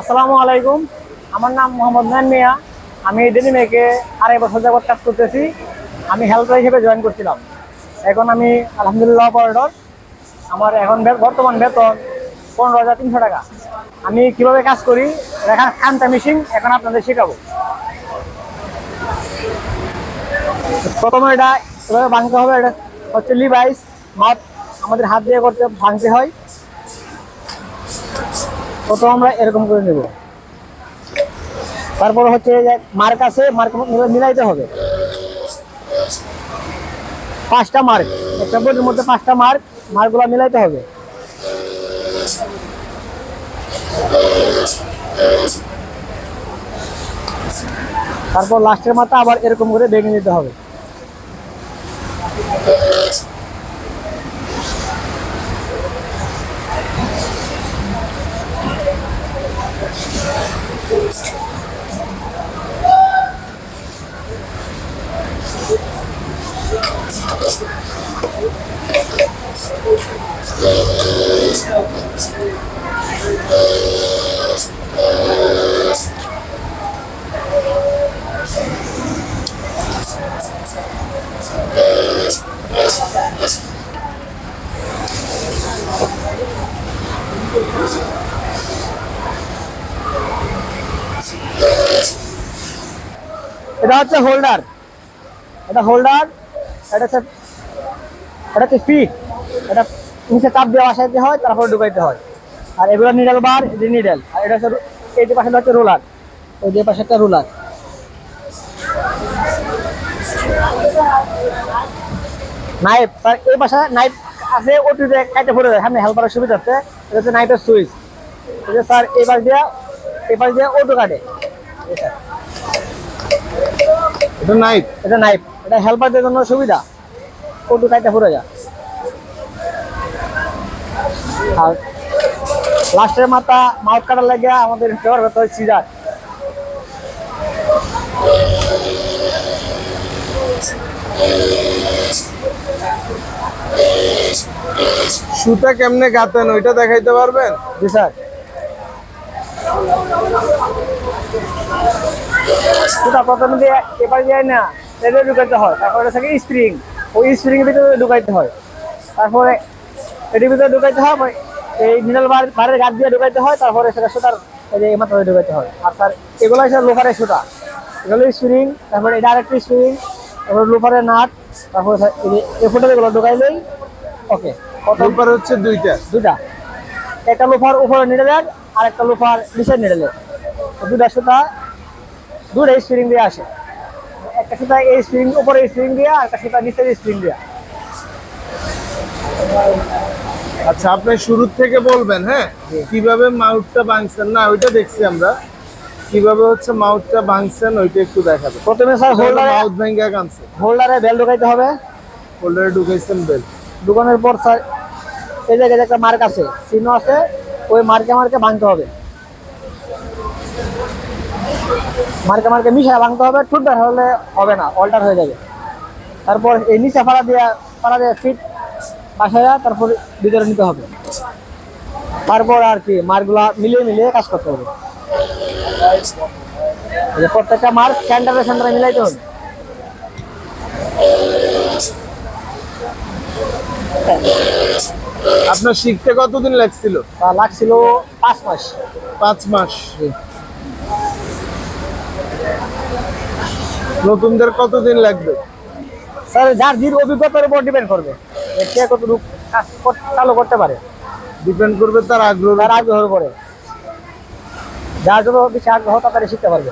আসসালামু আলাইকুম। আমার নাম মোহাম্মদ নান মিয়া। আমি ডেনিমেকে আড়াই বছর যাবত কাজ করতেছি। আমি হেল্পার হিসেবে জয়েন করছিলাম। এখন আমি আলহামদুলিল্লাহ অপারেটর আমার এখন বর্তমান বেতন পনেরো হাজার তিনশো টাকা। আমি কীভাবে কাজ করি? রেখা খানটা মেশিন এখন আপনাদের শেখাবো। প্রথমে এটা এভাবে ভাঙতে হবে? এটা হচ্ছে লিভাইস মাপ। আমাদের হাত দিয়ে করতে ভাঙতে হয়। প্রথম আমরা এরকম করে নেব? তারপর হচ্ছে যে মার্ক আছে মার্ক মিলাইতে হবে। পাঁচটা মার্ক একটা বোর্ডের মধ্যে পাঁচটা মার্ক মার্কগুলো মিলাইতে হবে। তারপর লাস্টের মাথা আবার এরকম করে ভেঙে নিতে হবে। এটা হচ্ছে হোল্ডার এটা হোল্ডার এটা হচ্ছে এটা হচ্ছে ফিট এটা নিচে চাপ দিয়ে বসাইতে হয় তারপর ঢুকাইতে হয়। আর এগুলো নিডেল বার এটা নিডেল আর এটা হচ্ছে এই যে পাশে হচ্ছে রোলার ওই যে পাশে একটা রোলার নাইফ স্যার এই পাশে নাইফ আছে ওটিতে কাটে পড়ে যায় সামনে হেল্পারের সুবিধা আছে এটা হচ্ছে নাইফের সুইচ স্যার এই পাশ দিয়ে এই পাশ দিয়ে কাটে। এটা নাইট এটা নাইফ এটা হেল্পারদের জন্য সুবিধা। কটু কাইটা পুরো যা। আর লাস্টের মাথা মাউথ কাটার লাগে আমাদের করতে হয় সিজার সুতা কেমনে গাতেন ওইটা দেখাইতে পারবেন? জি স্যার। সেটা প্রথমে দিয়ে এবার যায় না এটা ঢুকাইতে হয় তারপরে থাকে স্প্রিং ওই স্প্রিং ভিতরে ঢুকাইতে হয়। তারপরে এটির ভিতরে ঢুকাইতে হয় ওই- এই মিনাল বার বারের গাছ দিয়ে ঢুকাইতে হয় তারপরে সেটা সুতার এই মাথায় ঢুকাইতে হয়। আর স্যার এগুলো হচ্ছে লোহারের সুতা। এগুলো স্প্রিং তারপরে এটা আরেকটি স্প্রিং তারপরে লোহারের নাট তারপরে এই যে এই ফুটো এগুলো ঢুকাইলেই ওকে। প্রথম রূপার হচ্ছে দুইটা। দুইটা। একটা লোফার উপরে নিডেলের আর একটা লোফার নিচের নিডেলের দুটা সুতা দুটা স্প্রিং দিয়ে আসে। একটা সুতা এই স্প্রিং উপরে স্প্রিং দিয়ে আর একটা সুতা নিচের স্প্রিং দিয়ে। আচ্ছা আপনি শুরুর থেকে বলবেন হ্যাঁ? কীভাবে মাউথটা ভাঙছেন? না ওইটা দেখছি আমরা। কীভাবে হচ্ছে মাউথটা ভাঙছেন ওইটা একটু দেখাবেন। প্রথমে স্যার হোল্ডারে মাউথ ভেঙ্গা কানছে হোল্ডারে বেল ঢুকাইতে হবে। হোল্ডারে ঢুকাইছেন বেল ঢুকানোর পর স্যার এই জায়গায় একটা মার্ক আছে চিহ্ন আছে ওই মার্কে মার্কে ভাঙতে হবে। মার্কে মার্কে মিশা ভাঙতে হবে ঠুটবার হলে হবে না অল্টার হয়ে যাবে। তারপর এই নিচে ফাড়া দিয়ে ফাড়া দিয়ে ফিট বাসায় তারপর ভিতরে নিতে হবে। তারপর আর কি মার্কগুলা মিলিয়ে মিলিয়ে কাজ করতে হবে। প্রত্যেকটা মার্ক সেন্টারে সেন্টারে মিলাইতে হবে। আপনার শিখতে কতদিন লাগছিল? তা লাগছিল পাঁচ মাস। পাঁচ মাস। নতুনদের কতদিন লাগবে? স্যার যার দীর্ঘ অভিজ্ঞতার উপর ডিপেন্ড করবে। সে কত রূপ কাজ চালু করতে পারে। ডিপেন্ড করবে তার আগ্রহ। তার আগ্রহের উপরে। যার জন্য বেশি আগ্রহ তাড়াতাড়ি শিখতে পারবে।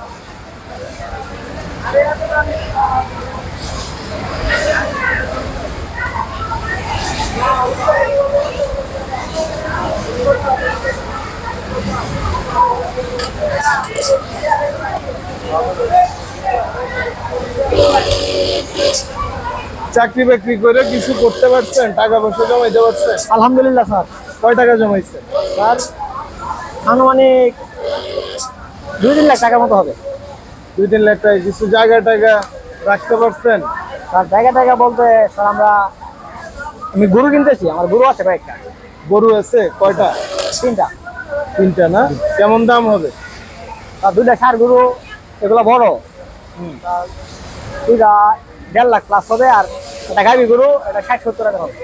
চাকরি বাকরি করে কিছু করতে পারছেন? টাকা পয়সা জমাইতে পারছেন? আলহামদুলিল্লাহ স্যার। কয় টাকা জমাইছেন? স্যার আনুমানিক দুই তিন লাখ টাকার মতো হবে। দুই তিন লাখ টাকা কিছু জায়গা টাকা রাখতে পারছেন? স্যার জায়গা টাকা বলতে স্যার আমরা আমি গরু কিনতেছি আমার গরু আছে কয়েকটা। গরু আছে কয়টা? তিনটা। তিনটা না? কেমন দাম হবে? আর দুইটা সার গরু এগুলো বড়। দুইটা দেড় লাখ প্লাস হবে আর একটা গাভি গরু এটা ষাট সত্তর টাকা হবে।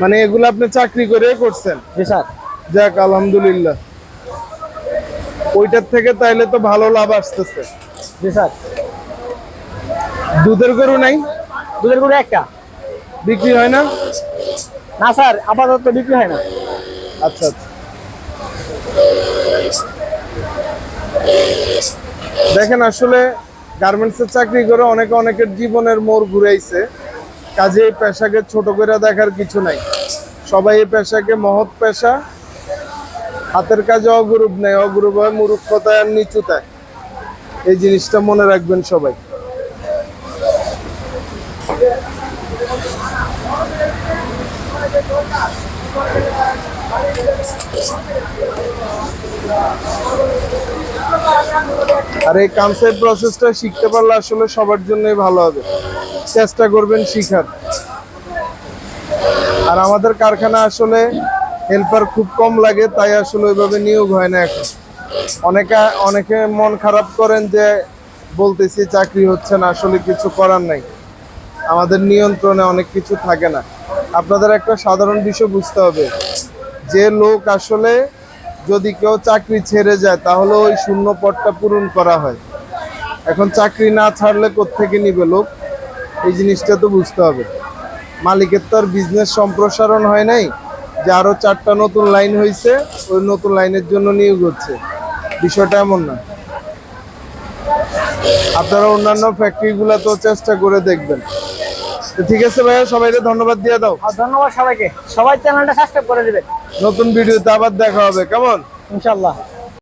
মানে এগুলো আপনি চাকরি করে করছেন? জি স্যার। যাক আলহামদুলিল্লাহ। ওইটার থেকে তাইলে তো ভালো লাভ আসতেছে। জি স্যার। দুধের গরু নাই? দুধের গরু একটা। বিক্রি হয় না? না স্যার আপাতত বিক্রি হয় না। আচ্ছা আচ্ছা। দেখেন আসলে গার্মেন্টসের চাকরি করে অনেকে অনেকের জীবনের মোড় ঘুরাইছে। কাজে এই পেশাকে ছোট করে দেখার কিছু নাই। সবাই এই পেশাকে মহৎ পেশা। হাতের কাজে অগুরুপ নেই, অগুরুপ হয়, মূর্খতায় আর নিচুতায়। এই জিনিসটা মনে রাখবেন সবাই। আর এই কামসাই প্রসেসটা শিখতে পারলে আসলে সবার জন্যই ভালো হবে। চেষ্টা করবেন শিখার। আর আমাদের কারখানা আসলে হেল্পার খুব কম লাগে, তাই আসলে ওইভাবে নিয়োগ হয় না এখন। অনেকে অনেকে মন খারাপ করেন যে বলতেছি চাকরি হচ্ছে না, আসলে কিছু করার নাই। আমাদের নিয়ন্ত্রণে অনেক কিছু থাকে না। আপনাদের একটা সাধারণ বিষয় বুঝতে হবে। যে লোক আসলে যদি কেউ চাকরি ছেড়ে যায়, তাহলে ওই শূন্য পদটা পূরণ করা হয়। এখন চাকরি না ছাড়লে কোত্থেকে নিবে লোক? এই জিনিসটা তো বুঝতে হবে। মালিকের তো আর বিজনেস সম্প্রসারণ হয় নাই, যে আরও চারটা নতুন লাইন হয়েছে ওই নতুন লাইনের জন্য নিয়োগ হচ্ছে। বিষয়টা এমন না। আপনারা অন্যান্য ফ্যাক্টরিগুলো তো চেষ্টা করে দেখবেন। ঠিক আছে ভাইয়া, সবাইকে ধন্যবাদ দিয়ে দাও। ধন্যবাদ সবাইকে। সবাই চ্যানেলটা সাবস্ক্রাইব করে দিবেন। নতুন ভিডিওতে আবার দেখা হবে। কেমন? ইনশাল্লাহ